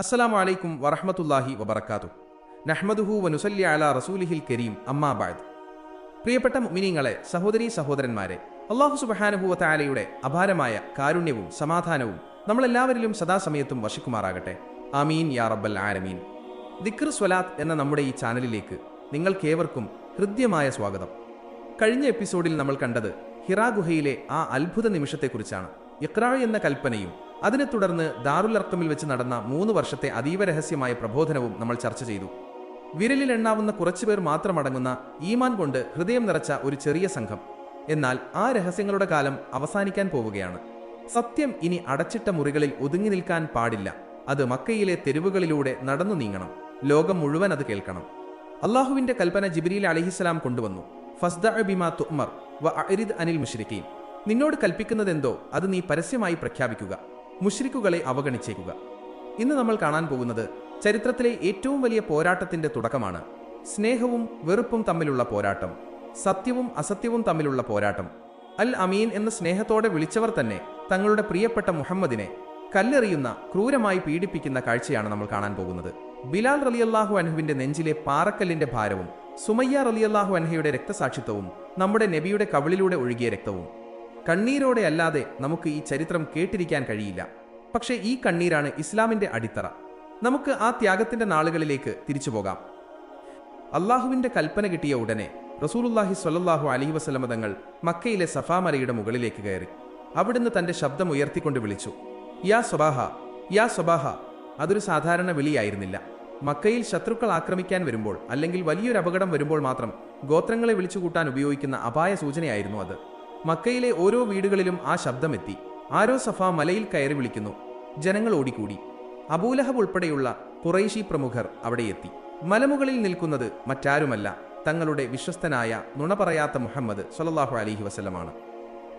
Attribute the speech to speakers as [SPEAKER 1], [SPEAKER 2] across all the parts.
[SPEAKER 1] അസ്സലാമു അലൈക്കും വറഹ്മത്തുള്ളാഹി വബറക്കാത്തു നഹ്മദുഹു വനുസല്ലി അല റസൂലിഹിൽ കരീം അമ്മാബാദ് പ്രിയപ്പെട്ട മിനിങ്ങളെ സഹോദരീ സഹോദരന്മാരെ അള്ളാഹു സുബഹാനുഹുവ താലയുടെ അപാരമായ കാരുണ്യവും സമാധാനവും നമ്മളെല്ലാവരിലും സദാസമയത്തും വശിക്കുമാറാകട്ടെ ആമീൻ യാ റബ്ബൽ ആലമീൻ. ദിക്ർ സ്വലാത്ത് എന്ന നമ്മുടെ ഈ ചാനലിലേക്ക് നിങ്ങൾക്കേവർക്കും ഹൃദ്യമായ സ്വാഗതം. കഴിഞ്ഞ എപ്പിസോഡിൽ നമ്മൾ കണ്ടത് ഹിറാ ഗുഹയിലെ ആ അത്ഭുത നിമിഷത്തെക്കുറിച്ചാണ്. ഇക്രാ എന്ന കൽപ്പനയും അതിനെ തുടർന്ന് ദാറുൽ അർക്കമിൽ വെച്ച് നടന്ന മൂന്ന് വർഷത്തെ അതീവ രഹസ്യമായ പ്രബോധനവും നമ്മൾ ചർച്ച ചെയ്തു. വിരലിൽ എണ്ണാവുന്ന കുറച്ചുപേർ മാത്രമടങ്ങുന്ന ഈമാൻ കൊണ്ട് ഹൃദയം നിറച്ച ഒരു ചെറിയ സംഘം. എന്നാൽ ആ രഹസ്യങ്ങളുടെ കാലം അവസാനിക്കാൻ പോവുകയാണ്. സത്യം ഇനി അടച്ചിട്ട മുറികളിൽ ഒതുങ്ങി നിൽക്കാൻ പാടില്ല. അത് മക്കയിലെ തെരുവുകളിലൂടെ നടന്നു നീങ്ങണം. ലോകം മുഴുവൻ അത് കേൾക്കണം. അള്ളാഹുവിന്റെ കൽപ്പന ജിബ്രീൽ അലഹിസ്സലാം കൊണ്ടുവന്നു. ഫസ്ദ ബിമാ തുഅ്മർ വ അരിദ് അനിൽ മുഷ്രിഖീൻ നിന്നോട് കൽപ്പിക്കുന്നതെന്തോ അത് നീ പരസ്യമായി പ്രഖ്യാപിക്കുക. മുഷ്രിക്കുകളെ അവഗണിച്ചേക്കുക. ഇന്ന് നമ്മൾ കാണാൻ പോകുന്നത് ചരിത്രത്തിലെ ഏറ്റവും വലിയ പോരാട്ടത്തിന്റെ തുടക്കമാണ്. സ്നേഹവും വെറുപ്പും തമ്മിലുള്ള പോരാട്ടം സത്യവും അസത്യവും തമ്മിലുള്ള പോരാട്ടം. അൽ അമീൻ എന്ന സ്നേഹത്തോടെ വിളിച്ചവർ തന്നെ തങ്ങളുടെ പ്രിയപ്പെട്ട മുഹമ്മദിനെ കല്ലെറിയുന്ന ക്രൂരമായി പീഡിപ്പിക്കുന്ന കാഴ്ചയാണ് നമ്മൾ കാണാൻ പോകുന്നത്. ബിലാൽ റലിയല്ലാഹു അൻഹുവിന്റെ നെഞ്ചിലെ പാറക്കല്ലിന്റെ ഭാരവും സുമയ്യ റലിയല്ലാഹു അൻഹയുടെ രക്തസാക്ഷിത്വവും നമ്മുടെ നബിയുടെ കവിളിലൂടെ ഒഴുകിയ രക്തവും. കണ്ണീരോടെ അല്ലാതെ നമുക്ക് ഈ ചരിത്രം കേട്ടിരിക്കാൻ കഴിയില്ല. പക്ഷേ ഈ കണ്ണീരാണ് ഇസ്ലാമിന്റെ അടിത്തറ. നമുക്ക് ആ ത്യാഗത്തിന്റെ നാളുകളിലേക്ക് തിരിച്ചു പോകാം. അള്ളാഹുവിന്റെ കൽപ്പന കിട്ടിയ ഉടനെ റസൂലുല്ലാഹി സ്വല്ലാഹു അലൈഹി വസലമതങ്ങൾ മക്കയിലെ സഫാ മലയുടെ മുകളിലേക്ക് കയറി. അവിടുന്ന് തന്റെ ശബ്ദം ഉയർത്തിക്കൊണ്ട് വിളിച്ചു. യാ സ്വബാഹ യാ സ്വബാഹ അതൊരു സാധാരണ വിളിയായിരുന്നില്ല. മക്കയിൽ ശത്രുക്കൾ ആക്രമിക്കാൻ വരുമ്പോൾ അല്ലെങ്കിൽ വലിയൊരു അപകടം വരുമ്പോൾ മാത്രം ഗോത്രങ്ങളെ വിളിച്ചുകൂട്ടാൻ ഉപയോഗിക്കുന്ന അപായ സൂചനയായിരുന്നു അത്. മക്കയിലെ ഓരോ വീടുകളിലും ആ ശബ്ദമെത്തി. ആരോ സഫ മലയിൽ കയറി വിളിക്കുന്നു. ജനങ്ങൾ ഓടിക്കൂടി. അബൂലഹബ് ഉൾപ്പെടെയുള്ള കുറൈശി പ്രമുഖർ അവിടെ എത്തി. മലമുകളിൽ നിൽക്കുന്നത് മറ്റാരുമല്ല തങ്ങളുടെ വിശ്വസ്തനായ നുണ പറയാത്ത മുഹമ്മദ് സൊല്ലാഹു അലഹി വസ്ലമാണ്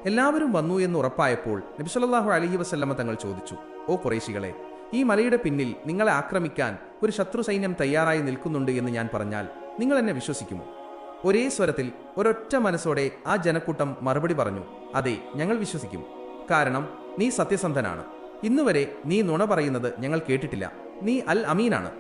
[SPEAKER 1] എല്ലാവരും വന്നു എന്ന് ഉറപ്പായപ്പോൾ നബി അലഹി വസല്ലമ തങ്ങൾ ചോദിച്ചു ഓ കുറേശികളെ ഈ മലയുടെ പിന്നിൽ നിങ്ങളെ ആക്രമിക്കാൻ ഒരു ശത്രു സൈന്യം തയ്യാറായി നിൽക്കുന്നുണ്ട് എന്ന് ഞാൻ പറഞ്ഞാൽ നിങ്ങൾ എന്നെ വിശ്വസിക്കുമോ? ഒരേ സ്വരത്തിൽ ഒരൊറ്റ മനസ്സോടെ ആ ജനക്കൂട്ടം മറുപടി പറഞ്ഞു അതെ ഞങ്ങൾ വിശ്വസിക്കും. കാരണം നീ സത്യസന്ധനാണ്. ഇന്നുവരെ നീ നുണ പറയുന്നത് ഞങ്ങൾ കേട്ടിട്ടില്ല. നീ അൽ അമീനാണ്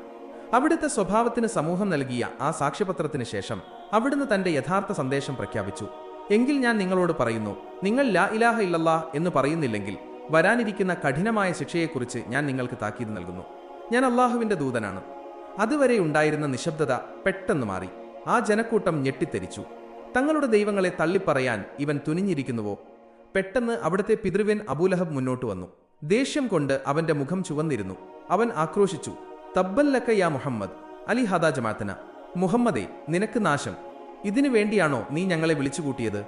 [SPEAKER 1] അവിടുത്തെ സ്വഭാവത്തിന് സമൂഹം നൽകിയ ആ സാക്ഷ്യപത്രത്തിന് ശേഷം അവിടുന്ന് തന്റെ യഥാർത്ഥ സന്ദേശം പ്രഖ്യാപിച്ചു. എങ്കിൽ ഞാൻ നിങ്ങളോട് പറയുന്നു നിങ്ങൾ ലാ ഇലാഹ ഇല്ലല്ലാ എന്ന് പറയുന്നില്ലെങ്കിൽ വരാനിരിക്കുന്ന കഠിനമായ ശിക്ഷയെക്കുറിച്ച് ഞാൻ നിങ്ങൾക്ക് താക്കീത് നൽകുന്നു. ഞാൻ അള്ളാഹുവിന്റെ ദൂതനാണ്. അതുവരെ ഉണ്ടായിരുന്ന നിശബ്ദത പെട്ടെന്ന് മാറി. ആ ജനക്കൂട്ടം ഞെട്ടിത്തെരിച്ചു. തങ്ങളുടെ ദൈവങ്ങളെ തള്ളിപ്പറയാൻ ഇവൻ തുനിഞ്ഞിരിക്കുന്നുവോ? പെട്ടെന്ന് അവിടുത്തെ പിതൃവൻ അബൂലഹബ് മുന്നോട്ട് വന്നു. ദേഷ്യം കൊണ്ട് അവന്റെ മുഖം ചുവന്നിരുന്നു. അവൻ ആക്രോശിച്ചു. തബ്ബല്ലക്ക യാ മുഹമ്മദ്. അലി ഹദാ ജമാത്തന മുഹമ്മദേ നിനക്ക് നാശം. ഇതിനു വേണ്ടിയാണോ നീ ഞങ്ങളെ വിളിച്ചുകൂട്ടിയത്?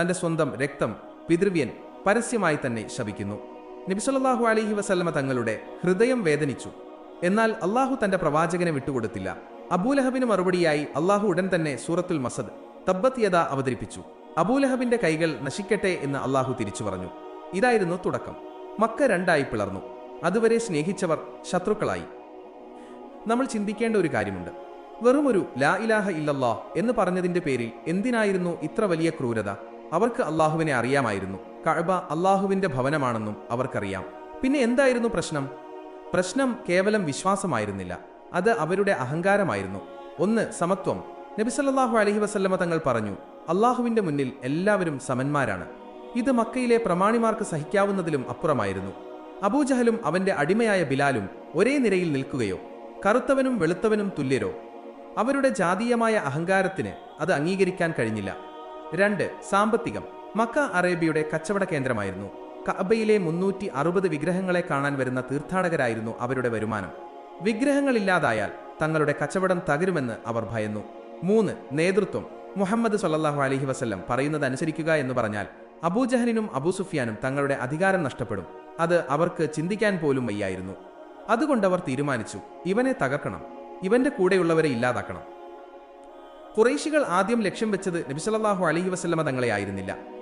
[SPEAKER 1] തന്റെ സ്വന്തം രക്തം പിതൃവ്യൻ പരസ്യമായി തന്നെ ശപിക്കുന്നു. നബിസല്ലാഹു അലഹി വസല്ലമ തങ്ങളുടെ ഹൃദയം വേദനിച്ചു. എന്നാൽ അള്ളാഹു തന്റെ പ്രവാചകനെ വിട്ടുകൊടുത്തില്ല. അബൂലഹബിന് മറുപടിയായി അള്ളാഹു ഉടൻ തന്നെ സൂറത്തുൽ മസദ് തബ്ബത്തിയത അവതരിപ്പിച്ചു. അബൂലഹബിന്റെ കൈകൾ നശിക്കട്ടെ എന്ന് അള്ളാഹു തിരിച്ചു പറഞ്ഞു. ഇതായിരുന്നു തുടക്കം. മക്ക രണ്ടായി പിളർന്നു. അതുവരെ സ്നേഹിച്ചവർ ശത്രുക്കളായി. നമ്മൾ ചിന്തിക്കേണ്ട ഒരു കാര്യമുണ്ട്. വെറുമൊരു ലാ ഇലാഹ ഇല്ലല്ലാ എന്ന് പറഞ്ഞതിന്റെ പേരിൽ എന്തിനായിരുന്നു ഇത്ര വലിയ ക്രൂരത? അവർക്ക് അള്ളാഹുവിനെ അറിയാമായിരുന്നു. കഅബ അള്ളാഹുവിന്റെ ഭവനമാണെന്നും അവർക്കറിയാം. പിന്നെ എന്തായിരുന്നു പ്രശ്നം? പ്രശ്നം കേവലം വിശ്വാസമായിരുന്നില്ല. അത് അവരുടെ അഹങ്കാരമായിരുന്നു. ഒന്ന് സമത്വം. നബിസല്ലാഹു അലഹി വസല്ലമ തങ്ങൾ പറഞ്ഞു അള്ളാഹുവിന്റെ മുന്നിൽ എല്ലാവരും സമന്മാരാണ്. ഇത് മക്കയിലെ പ്രമാണിമാർക്ക് സഹിക്കാവുന്നതിലും അപ്പുറമായിരുന്നു. അബൂജഹലും അവന്റെ അടിമയായ ബിലാലും ഒരേ നിരയിൽ നിൽക്കുകയോ കറുത്തവനും വെളുത്തവനും തുല്യരോ? അവരുടെ ജാതീയമായ അഹങ്കാരത്തിന് അത് അംഗീകരിക്കാൻ കഴിഞ്ഞില്ല. രണ്ട് സാമ്പത്തികം. മക്ക അറേബ്യയുടെ കച്ചവട കേന്ദ്രമായിരുന്നു. കഅബയിലെ മുന്നൂറ്റി അറുപത് വിഗ്രഹങ്ങളെ കാണാൻ വരുന്ന തീർത്ഥാടകരായിരുന്നു അവരുടെ വരുമാനം. വിഗ്രഹങ്ങളില്ലാതായാൽ തങ്ങളുടെ കച്ചവടം തകരുമെന്ന് അവർ ഭയന്നു. മൂന്ന് നേതൃത്വം. മുഹമ്മദ് സല്ലാഹു അലഹി വസ്ല്ലം പറയുന്നത് അനുസരിക്കുക എന്ന് പറഞ്ഞാൽ അബൂജഹലിനും അബൂസുഫിയാനും തങ്ങളുടെ അധികാരം നഷ്ടപ്പെടും. അത് അവർക്ക് ചിന്തിക്കാൻ പോലും വയ്യായിരുന്നു. അതുകൊണ്ടവർ തീരുമാനിച്ചു ഇവനെ തകർക്കണം. ഇവന്റെ കൂടെയുള്ളവരെ ഇല്ലാതാക്കണം. കുറേശികൾ ആദ്യം ലക്ഷ്യം വെച്ചത് നബിസല്ലാഹു അലഹി വസ്ല്ലമ തങ്ങളെ ആയിരുന്നില്ല.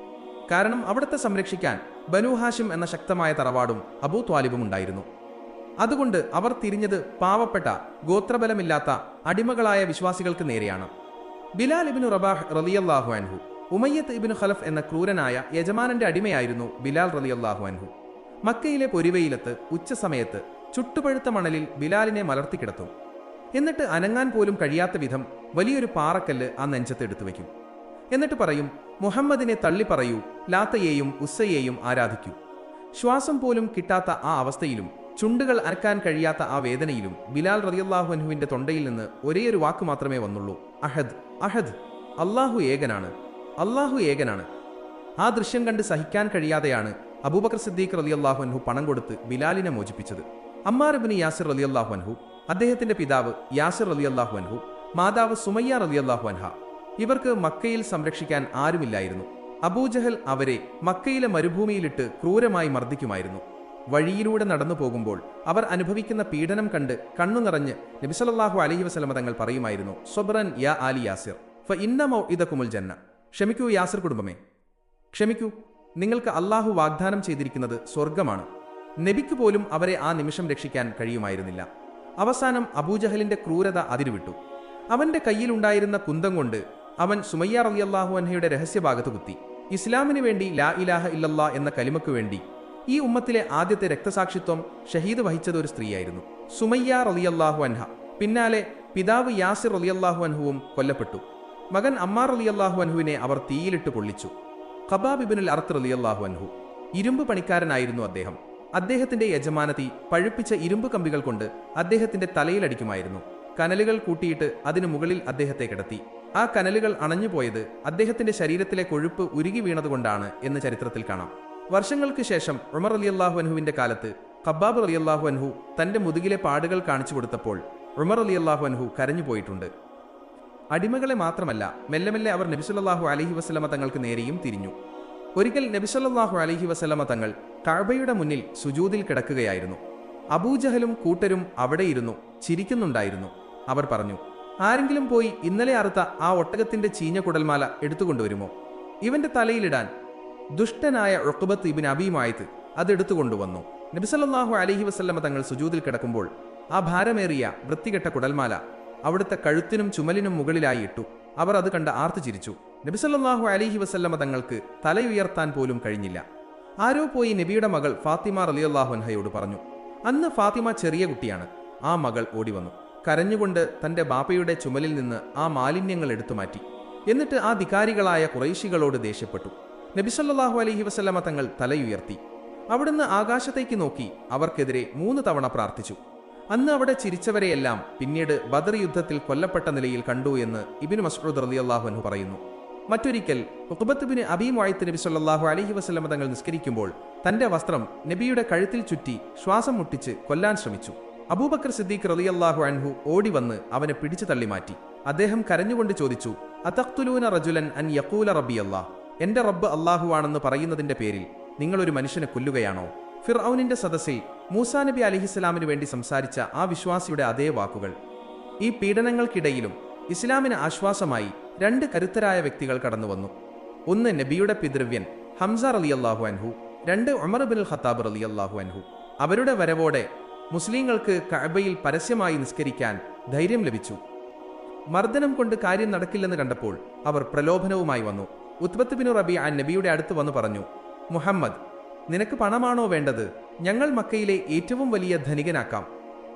[SPEAKER 1] കാരണം അവിടത്തെ സംരക്ഷിക്കാൻ ബനു ഹാഷിം എന്ന ശക്തമായ തറവാടും അബൂ ത്വാലിബും ഉണ്ടായിരുന്നു. അതുകൊണ്ട് അവർ തിരിഞ്ഞത് പാവപ്പെട്ട ഗോത്രബലമില്ലാത്ത അടിമകളായ വിശ്വാസികൾക്ക് നേരെയാണ്. ബിലാൽ ഇബിനു റബാഹ് റലിയല്ലാഹു അൻഹു ഉമയ്യത്ത് ഇബിനു ഖലഫ് എന്ന ക്രൂരനായ യജമാനന്റെ അടിമയായിരുന്നു ബിലാൽ റലിയല്ലാഹു അൻഹു. മക്കയിലെ പൊരിവയിലത്ത് ഉച്ചസമയത്ത് ചുട്ടുപഴുത്ത മണലിൽ ബിലാലിനെ മലർത്തിക്കിടത്തും എന്നിട്ട് അനങ്ങാൻ പോലും കഴിയാത്ത വിധം വലിയൊരു പാറക്കല്ല് ആ നെഞ്ചത്ത് എടുത്തു വയ്ക്കും എന്നിട്ട് പറയും മുഹമ്മദിനെ തള്ളി പറയൂ ലാത്തയെയും ഉസ്സയെയും ആരാധിക്കൂ. ശ്വാസം പോലും കിട്ടാത്ത ആ അവസ്ഥയിലും ചുണ്ടുകൾ അരക്കാൻ കഴിയാത്ത ആ വേദനയിലും ബിലാൽ റതിയല്ലാഹുഅൻഹുവിന്റെ തൊണ്ടയിൽ നിന്ന് ഒരേയൊരു വാക്ക് മാത്രമേ വന്നുള്ളൂ അഹദ്. അഹദ് അള്ളാഹു ഏകനാണ്. അള്ളാഹു ഏകനാണ്. ആ ദൃശ്യം കണ്ട് സഹിക്കാൻ കഴിയാതെയാണ് അബൂബക്കർ സിദ്ദീഖ് റലിയല്ലാഹു അൻഹു പണം കൊടുത്ത് ബിലാലിനെ മോചിപ്പിച്ചത്. അമ്മാറബിന് യാസിർ റലിയല്ലാഹു അൻഹു അദ്ദേഹത്തിന്റെ പിതാവ് യാസിർ റലിയല്ലാഹു അൻഹു മാതാവ് സുമയ്യ റലിയല്ലാഹു അൻഹ ഇവർക്ക് മക്കയിൽ സംരക്ഷിക്കാൻ ആരുമില്ലായിരുന്നു. അബൂജഹൽ അവരെ മക്കയിലെ മരുഭൂമിയിലിട്ട് ക്രൂരമായി മർദ്ദിക്കുമായിരുന്നു. വഴിയിലൂടെ നടന്നു പോകുമ്പോൾ അവർ അനുഭവിക്കുന്ന പീഡനം കണ്ട് കണ്ണു നിറഞ്ഞ് നബിസലല്ലാഹു അലഹി വസ്ലമ തങ്ങൾ പറയുമായിരുന്നു സൊബ്രൻ യാ ആലി യാസിർ ഫ ഇന്നമോ ഇതക്കുമുൽ ജന്ന. ക്ഷമിക്കൂ യാസിർ കുടുംബമേ. ക്ഷമിക്കൂ നിങ്ങൾക്ക് അള്ളാഹു വാഗ്ദാനം ചെയ്തിരിക്കുന്നത് സ്വർഗമാണ് നബിക്ക് പോലും അവരെ ആ നിമിഷം രക്ഷിക്കാൻ കഴിയുമായിരുന്നില്ല. അവസാനം അബൂജഹലിന്റെ ക്രൂരത അതിരുവിട്ടു. അവന്റെ കയ്യിലുണ്ടായിരുന്ന കുന്തം കൊണ്ട് അവൻ സുമയ്യ റളിയല്ലാഹു അൻഹയുടെ രഹസ്യഭാഗത്ത് കുത്തി. ഇസ്ലാമിന് വേണ്ടി ലാ ഇലാഹ ഇല്ലല്ലാ എന്ന കലിമക്ക് വേണ്ടി ഈ ഉമ്മത്തിലെ ആദ്യത്തെ രക്തസാക്ഷിത്വം ഷഹീദ് വഹിച്ചത് ഒരു സ്ത്രീയായിരുന്നു. സുമയ്യ റളിയല്ലാഹു അൻഹ. പിന്നാലെ പിതാവ് യാസിർ റളിയല്ലാഹു അൻഹുവും കൊല്ലപ്പെട്ടു. മകൻ അമ്മാർ റളിയല്ലാഹു അൻഹുവിനെ അവർ തീയിലിട്ട് പൊള്ളിച്ചു. ഖബാബിബിനുൽ അർത്ത് റളിയല്ലാഹു അൻഹു. ഇരുമ്പ് പണിക്കാരനായിരുന്നു അദ്ദേഹം. അദ്ദേഹത്തിന്റെ യജമാനതി പഴുപ്പിച്ച ഇരുമ്പ് കമ്പികൾ കൊണ്ട് അദ്ദേഹത്തിന്റെ തലയിലടിക്കുമായിരുന്നു. കനലുകൾ കൂട്ടിയിട്ട് അതിനു മുകളിൽ അദ്ദേഹത്തെ കിടത്തി. ആ കനലുകൾ അണഞ്ഞുപോയത് അദ്ദേഹത്തിന്റെ ശരീരത്തിലെ കൊഴുപ്പ് ഉരുകി വീണതുകൊണ്ടാണ് എന്ന് ചരിത്രത്തിൽ കാണാം. വർഷങ്ങൾക്ക് ശേഷം ഉമർ അലിയല്ലാഹു അൻഹുവിന്റെ കാലത്ത് ഖബ്ബാബ് അള്ളാഹു അൻഹു തന്റെ മുതുകിലെ പാടുകൾ കാണിച്ചു കൊടുത്തപ്പോൾ ഉമർ അലിയല്ലാഹു അൻഹു കരഞ്ഞുപോയിട്ടുണ്ട്. അടിമകളെ മാത്രമല്ല മെല്ലെ മെല്ലെ അവർ നബിസുല്ലാഹു അലഹി വസ്ലമ തങ്ങൾക്ക് നേരെയും തിരിഞ്ഞു. ഒരിക്കൽ നബിസല്ലാഹു അലഹി വസ്ലമ തങ്ങൾ കഴബയുടെ മുന്നിൽ സുജൂതിൽ കിടക്കുകയായിരുന്നു. അബൂജഹലും കൂട്ടരും അവിടെയിരുന്നു ചിരിക്കുന്നുണ്ടായിരുന്നു. അവർ പറഞ്ഞു ആരെങ്കിലും പോയി ഇന്നലെ അറുത്ത ആ ഒട്ടകത്തിന്റെ ചീഞ്ഞ കുടൽമാല എടുത്തുകൊണ്ടുവരുമോ? ഇവന്റെ തലയിലിടാൻ ദുഷ്ടനായ ഒക്കുബത്ത് ഇബിൻ അബിയുമായത് അതെടുത്തുകൊണ്ടുവന്നു നബിസല്ലാഹു അലഹി വസ്ല്ലമ തങ്ങൾ സുജൂതിൽ കിടക്കുമ്പോൾ ആ ഭാരമേറിയ വൃത്തികെട്ട കുടൽമാല അവിടുത്തെ കഴുത്തിനും ചുമലിനും മുകളിലായി ഇട്ടു. അവർ അത് കണ്ട് ആർത്തു ചിരിച്ചു. നബിസല്ലാഹു അലിഹി വസല്ലമ തങ്ങൾക്ക് തലയുയർത്താൻ പോലും കഴിഞ്ഞില്ല. ആരോ പോയി നബിയുടെ മകൾ ഫാത്തിമ റലിയല്ലാഹുൻഹയോട് പറഞ്ഞു അന്ന് ഫാത്തിമ ചെറിയ കുട്ടിയാണ്. ആ മകൾ ഓടി വന്നു കരഞ്ഞുകൊണ്ട് തന്റെ ബാപ്പയുടെ ചുമലിൽ നിന്ന് ആ മാലിന്യങ്ങൾ എടുത്തു മാറ്റി. എന്നിട്ട് ആ ധികാരികളായ കുറൈശികളോട് ദേഷ്യപ്പെട്ടു. നബിസല്ലാഹു അലഹി വസ്ലമ തങ്ങൾ തലയുയർത്തി. അവിടുന്ന് ആകാശത്തേക്ക് നോക്കി അവർക്കെതിരെ മൂന്ന് തവണ പ്രാർത്ഥിച്ചു. അന്ന് അവിടെ ചിരിച്ചവരെയെല്ലാം പിന്നീട് ബദർ യുദ്ധത്തിൽ കൊല്ലപ്പെട്ട നിലയിൽ കണ്ടു എന്ന് ഇബിൻ മസ്ഊദ് റളിയല്ലാഹു അൻഹു പറയുന്നു. മറ്റൊരിക്കൽ ഉഖബത്ത് അബീം മുഅയ്ത്ത് നബി സല്ലാഹു അലഹി വസ്ലമ തങ്ങൾ നിസ്കരിക്കുമ്പോൾ തന്റെ വസ്ത്രം നബിയുടെ കഴുത്തിൽ ചുറ്റി ശ്വാസം മുട്ടിച്ച് കൊല്ലാൻ ശ്രമിച്ചു. അബൂബക്കർ സിദ്ദീഖ് റളിയല്ലാഹു അൻഹു ഓടി വന്ന് അവനെ പിടിച്ചു തള്ളി മാറ്റി. അദ്ദേഹം കരഞ്ഞുകൊണ്ട് ചോദിച്ചു അതഖ്തുലൂന റജുലൻ അൻ യക്കൂല റബ്ബി അല്ലാഹ് എന്റെ റബ്ബ് അള്ളാഹുവാണെന്ന് പറയുന്നതിന്റെ പേരിൽ നിങ്ങളൊരു മനുഷ്യനെ കൊല്ലുകയാണോ? ഫിർഔനിന്റെ സദസ്സിൽ മൂസാ നബി അലിഹിസ്സലാമിന് വേണ്ടി സംസാരിച്ച ആ വിശ്വാസിയുടെ അതേ വാക്കുകൾ. ഈ പീഡനങ്ങൾക്കിടയിലും ഇസ്ലാമിന് ആശ്വാസമായി രണ്ട് കരുത്തരായ വ്യക്തികൾ കടന്നുവന്നു ഒന്ന് നബിയുടെ പിതൃവ്യൻ ഹംസ അള്ളാഹു അൻഹു രണ്ട് ഉമർ ബിൻ ഖത്താബ് അള്ളാഹു അൻഹു. അവരുടെ വരവോടെ മുസ്ലിങ്ങൾക്ക് കഅബയിൽ പരസ്യമായി നിസ്കരിക്കാൻ ധൈര്യം ലഭിച്ചു. മർദ്ദനം കൊണ്ട് കാര്യം നടക്കില്ലെന്ന് കണ്ടപ്പോൾ അവർ പ്രലോഭനവുമായി വന്നു. ഉത്പത്ത് ബിനു റബി ആ നബിയുടെ അടുത്ത് വന്നു പറഞ്ഞു മുഹമ്മദ് നിനക്ക് പണമാണോ വേണ്ടത്? ഞങ്ങൾ മക്കയിലെ ഏറ്റവും വലിയ ധനികനാക്കാം.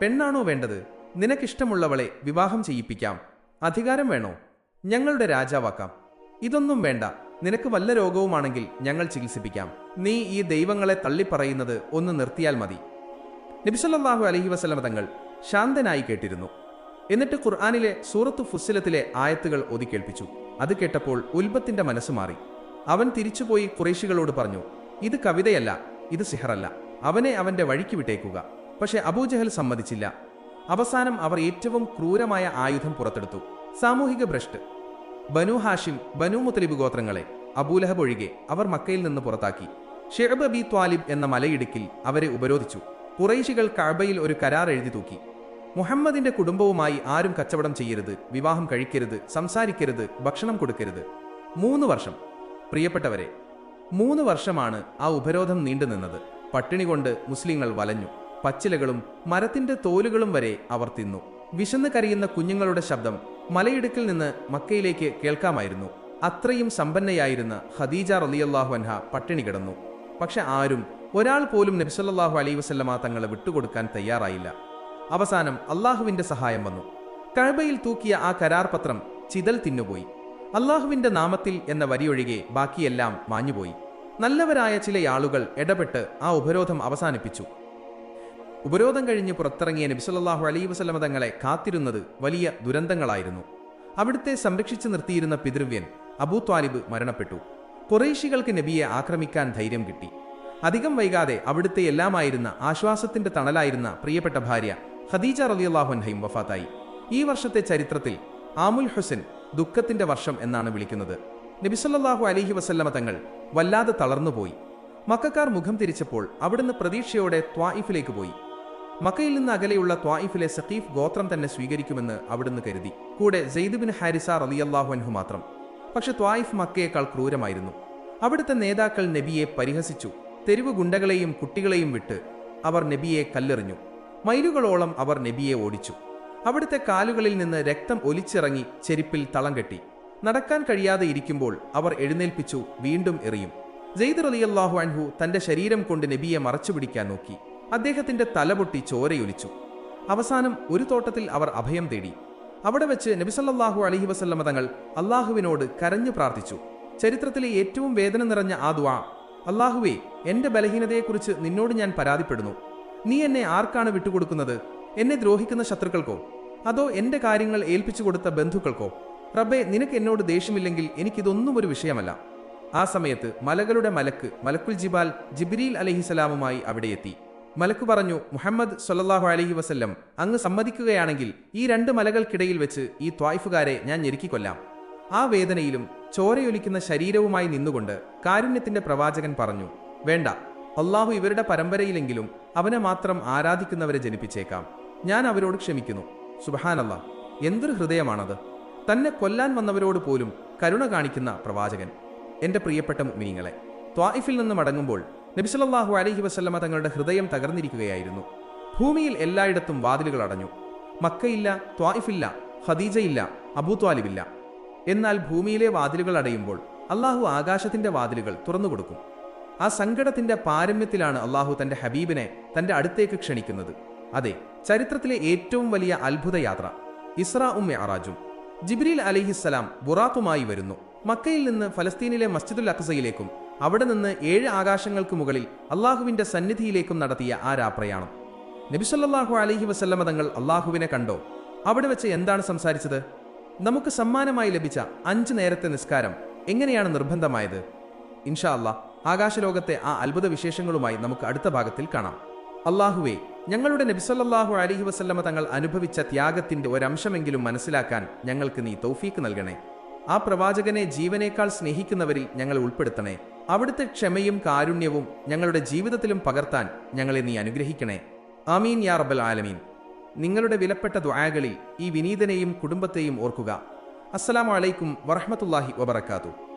[SPEAKER 1] പെണ്ണാണോ വേണ്ടത്? നിനക്കിഷ്ടമുള്ളവളെ വിവാഹം ചെയ്യിപ്പിക്കാം. അധികാരം വേണോ? ഞങ്ങളുടെ രാജാവാക്കാം. ഇതൊന്നും വേണ്ട. നിനക്ക് വല്ല രോഗവുമാണെങ്കിൽ ഞങ്ങൾ ചികിത്സിപ്പിക്കാം. നീ ഈ ദൈവങ്ങളെ തള്ളിപ്പറയുന്നത് ഒന്ന് നിർത്തിയാൽ മതി. നബിസല്ലാഹു അലഹി വസ്ലമ തങ്ങൾ ശാന്തനായി കേട്ടിരുന്നു. എന്നിട്ട് ഖുർആാനിലെ സൂറത്തു ഫുസ്സിലത്തിലെ ആയത്തുകൾ ഒതിക്കേൾപ്പിച്ചു അത് കേട്ടപ്പോൾ ഉൽബത്തിന്റെ മനസ്സ് മാറി. അവൻ തിരിച്ചുപോയി കുറേശികളോട് പറഞ്ഞു ഇത് കവിതയല്ല ഇത് സിഹറല്ല. അവനെ അവന്റെ വഴിക്ക് വിട്ടേക്കുക. പക്ഷെ അബൂജഹൽ സമ്മതിച്ചില്ല. അവസാനം അവർ ഏറ്റവും ക്രൂരമായ ആയുധം പുറത്തെടുത്തു. സാമൂഹിക ഭ്രഷ്ട്. ബനു ഹാഷിം ബനു മുത്തലിബ് ഗോത്രങ്ങളെ അബൂലഹബ് ഒഴികെ അവർ മക്കയിൽ നിന്ന് പുറത്താക്കി. ഷെഹബ് അബി ത്വാലിബ് എന്ന മലയിടുക്കിൽ അവരെ ഉപരോധിച്ചു. കുറൈശികൾ കഴബയിൽ ഒരു കരാർ എഴുതി തൂക്കി. മുഹമ്മദിന്റെ കുടുംബവുമായി ആരും കച്ചവടം ചെയ്യരുത് വിവാഹം കഴിക്കരുത് സംസാരിക്കരുത് ഭക്ഷണം കൊടുക്കരുത്. മൂന്ന് വർഷം. പ്രിയപ്പെട്ടവരെ മൂന്ന് വർഷമാണ് ആ ഉപരോധം നീണ്ടുനിന്നത് പട്ടിണി കൊണ്ട് മുസ്ലിങ്ങൾ വലഞ്ഞു. പച്ചിലകളും മരത്തിന്റെ തോലുകളും വരെ അവർ തിന്നു. വിശന്ന് കരയുന്ന കുഞ്ഞുങ്ങളുടെ ശബ്ദം മലയിടുക്കിൽ നിന്ന് മക്കയിലേക്ക് കേൾക്കാമായിരുന്നു. അത്രയും സമ്പന്നയായിരുന്ന ഖദീജ റലിയല്ലാഹു അൻഹ പട്ടിണി കിടന്നു. പക്ഷെ ആരും ഒരാൾ പോലും നബിസല്ലാഹു അലൈ വസല്ലമ തങ്ങളെ വിട്ടുകൊടുക്കാൻ തയ്യാറായില്ല. അവസാനം അള്ളാഹുവിന്റെ സഹായം വന്നു. കഴബയിൽ തൂക്കിയ ആ കരാർ പത്രം ചിതൽ തിന്നുപോയി. അള്ളാഹുവിന്റെ നാമത്തിൽ എന്ന വരിയൊഴികെ ബാക്കിയെല്ലാം മാഞ്ഞുപോയി. നല്ലവരായ ചില ആളുകൾ ഇടപെട്ട് ആ ഉപരോധം അവസാനിപ്പിച്ചു. ഉപരോധം കഴിഞ്ഞ് പുറത്തിറങ്ങിയ നബിസല്ലാഹു അലൈ വസല്ലമ തങ്ങളെ കാത്തിരുന്നത് വലിയ ദുരന്തങ്ങളായിരുന്നു. അവിടുത്തെ സംരക്ഷിച്ചു നിർത്തിയിരുന്ന പിതൃവ്യൻ അബൂ ത്വാലിബ് മരണപ്പെട്ടു. കുറേശികൾക്ക് നബിയെ ആക്രമിക്കാൻ ധൈര്യം കിട്ടി. അധികം വൈകാതെ അവിടുത്തെ എല്ലാമായിരുന്ന ആശ്വാസത്തിന്റെ തണലായിരുന്ന പ്രിയപ്പെട്ട ഭാര്യ ഖദീജ റലിയല്ലാഹുൻഹയും വഫാത്തായി. ഈ വർഷത്തെ ചരിത്രത്തിൽ ആമുൽ ഹുസൻ ദുഃഖത്തിന്റെ വർഷം എന്നാണ് വിളിക്കുന്നത്. നബിസല്ലാഹു അലിഹി വസല്ലമ തങ്ങൾ വല്ലാതെ തളർന്നുപോയി. മക്കാർ മുഖം തിരിച്ചപ്പോൾ അവിടുന്ന് പ്രതീക്ഷയോടെ ത്വായിഫിലേക്ക് പോയി. മക്കയിൽ നിന്ന് അകലെയുള്ള ത്വായിഫിലെ സഖീഫ് ഗോത്രം തന്നെ സ്വീകരിക്കുമെന്ന് അവിടുന്ന് കരുതി. കൂടെ ജെയ്ദുബിൻ ബിൻ ഹാരിസ റലിയല്ലാഹു അൻഹു മാത്രം. പക്ഷെ ത്വായിഫ് മക്കയേക്കാൾ ക്രൂരമായിരുന്നു. അവിടുത്തെ നേതാക്കൾ നബിയെ പരിഹസിച്ചു. തെരുവ് ഗുണ്ടകളെയും കുട്ടികളെയും വിട്ട് അവർ നബിയെ കല്ലെറിഞ്ഞു. മൈലുകളോളം അവർ നബിയെ ഓടിച്ചു. അവിടുത്തെ കാലുകളിൽ നിന്ന് രക്തം ഒലിച്ചിറങ്ങി ചെരിപ്പിൽ തളം കെട്ടി. നടക്കാൻ കഴിയാതെ ഇരിക്കുമ്പോൾ അവർ എഴുന്നേൽപ്പിച്ചു വീണ്ടും എറിയും. ജെയ്ദ് റലിയല്ലാഹു അൻഹു തന്റെ ശരീരം കൊണ്ട് നബിയെ മറച്ചുപിടിക്കാൻ നോക്കി. അദ്ദേഹത്തിന്റെ തലപൊട്ടി ചോരയൊലിച്ചു. അവസാനം ഒരു തോട്ടത്തിൽ അവർ അഭയം തേടി. അവിടെ വെച്ച് നബിസല്ലാഹു അലഹി വസല്ലമ തങ്ങൾ അള്ളാഹുവിനോട് കരഞ്ഞു പ്രാർത്ഥിച്ചു. ചരിത്രത്തിലെ ഏറ്റവും വേദന നിറഞ്ഞ ആ ദുആ അള്ളാഹുവേ എന്റെ ബലഹീനതയെക്കുറിച്ച് നിന്നോട് ഞാൻ പരാതിപ്പെടുന്നു. നീ എന്നെ ആർക്കാണ് വിട്ടുകൊടുക്കുന്നത്? എന്നെ ദ്രോഹിക്കുന്ന ശത്രുക്കൾക്കോ? അതോ എന്റെ കാര്യങ്ങൾ ഏൽപ്പിച്ചു കൊടുത്ത ബന്ധുക്കൾക്കോ? റബ്ബെ നിനക്ക് എന്നോട് ദേഷ്യമില്ലെങ്കിൽ എനിക്കിതൊന്നും ഒരു വിഷയമല്ല. ആ സമയത്ത് മലകളുടെ മലക്ക് മലക്കുൽ ജിബാൽ ജിബ്രീൽ അലഹിസലാമുമായി അവിടെ എത്തി. മലക്ക് പറഞ്ഞു മുഹമ്മദ് സൊല്ലാഹു അലഹി വസല്ലം അങ്ങ് സമ്മതിക്കുകയാണെങ്കിൽ ഈ രണ്ട് മലകൾക്കിടയിൽ വെച്ച് ഈ ത്വായ്ഫുകാരെ ഞാൻ ഞെരുക്കിക്കൊല്ലാം. ആ വേദനയിലും ചോരയൊലിക്കുന്ന ശരീരവുമായി നിന്നുകൊണ്ട് കാരുണ്യത്തിന്റെ പ്രവാചകൻ പറഞ്ഞു വേണ്ട അള്ളാഹു ഇവരുടെ പരമ്പരയിലെങ്കിലും അവനെ മാത്രം ആരാധിക്കുന്നവരെ ജനിപ്പിച്ചേക്കാം. ഞാൻ അവരോട് ക്ഷമിക്കുന്നു. സുബഹാനല്ല എന്തൊരു ഹൃദയമാണത്. തന്നെ കൊല്ലാൻ വന്നവരോട് പോലും കരുണ കാണിക്കുന്ന പ്രവാചകൻ. എന്റെ പ്രിയപ്പെട്ട മുഅ്മിനീങ്ങളെ ത്വായിഫിൽ നിന്ന് മടങ്ങുമ്പോൾ നബിസലല്ലാഹു അലഹി വസല്ലമ തങ്ങളുടെ ഹൃദയം തകർന്നിരിക്കുകയായിരുന്നു. ഭൂമിയിൽ എല്ലായിടത്തും വാതിലുകൾ അടഞ്ഞു. മക്കയില്ല ത്വായിഫില്ല ഖദീജയില്ല അബൂ ത്വാലിബില്ല എന്നാൽ ഭൂമിയിലെ വാതിലുകൾ അടയുമ്പോൾ അള്ളാഹു ആകാശത്തിന്റെ വാതിലുകൾ തുറന്നുകൊടുക്കും ആ സങ്കടത്തിന്റെ പാരമ്യത്തിലാണ് അള്ളാഹു തന്റെ ഹബീബിനെ തന്റെ അടുത്തേക്ക് ക്ഷണിക്കുന്നത്. അതെ ചരിത്രത്തിലെ ഏറ്റവും വലിയ അത്ഭുത യാത്ര ഇസ്ര ഉമ്മ അറാജും ജിബ്രീൽ അലിഹിസ്സലാം ബുറാത്തുമായി വരുന്നു. മക്കയിൽ നിന്ന് ഫലസ്തീനിലെ മസ്ജിദുൽ അക്സയിലേക്കും അവിടെ നിന്ന് ഏഴ് ആകാശങ്ങൾക്ക് മുകളിൽ അള്ളാഹുവിന്റെ സന്നിധിയിലേക്കും നടത്തിയ ആ രാപ്രയാണം. നബിസല്ലാഹു അലഹി വസല്ലമ തങ്ങൾ അള്ളാഹുവിനെ കണ്ടോ? അവിടെ വെച്ച് എന്താണ് സംസാരിച്ചത്? നമുക്ക് സമ്മാനമായി ലഭിച്ച അഞ്ച് നേരത്തെ നിസ്കാരം എങ്ങനെയാണ് നിർബന്ധമായത്? ഇൻഷാ അല്ലാ ആകാശലോകത്തെ ആ അത്ഭുത വിശേഷങ്ങളുമായി നമുക്ക് അടുത്ത ഭാഗത്തിൽ കാണാം. അള്ളാഹുവെ ഞങ്ങളുടെ നബിസല്ലാഹു അലഹി വസല്ലമ തങ്ങൾ അനുഭവിച്ച ത്യാഗത്തിന്റെ ഒരംശമെങ്കിലും മനസ്സിലാക്കാൻ ഞങ്ങൾക്ക് നീ തൗഫീക്ക് നൽകണേ. ആ പ്രവാചകനെ ജീവനേക്കാൾ സ്നേഹിക്കുന്നവരിൽ ഞങ്ങൾ ഉൾപ്പെടുത്തണേ. അവിടുത്തെ ക്ഷമയും കാരുണ്യവും ഞങ്ങളുടെ ജീവിതത്തിലും പകർത്താൻ ഞങ്ങളെ നീ അനുഗ്രഹിക്കണേ. ആമീൻ യാ റബ്ബൽ ആലമീൻ. നിങ്ങളുടെ വിലപ്പെട്ട ദുആകളിൽ ഈ വിനീതനെയും കുടുംബത്തെയും ഓർക്കുക. അസ്സലാമു അലൈക്കും വറഹ്മത്തുള്ളാഹി വബറകാതുഹു.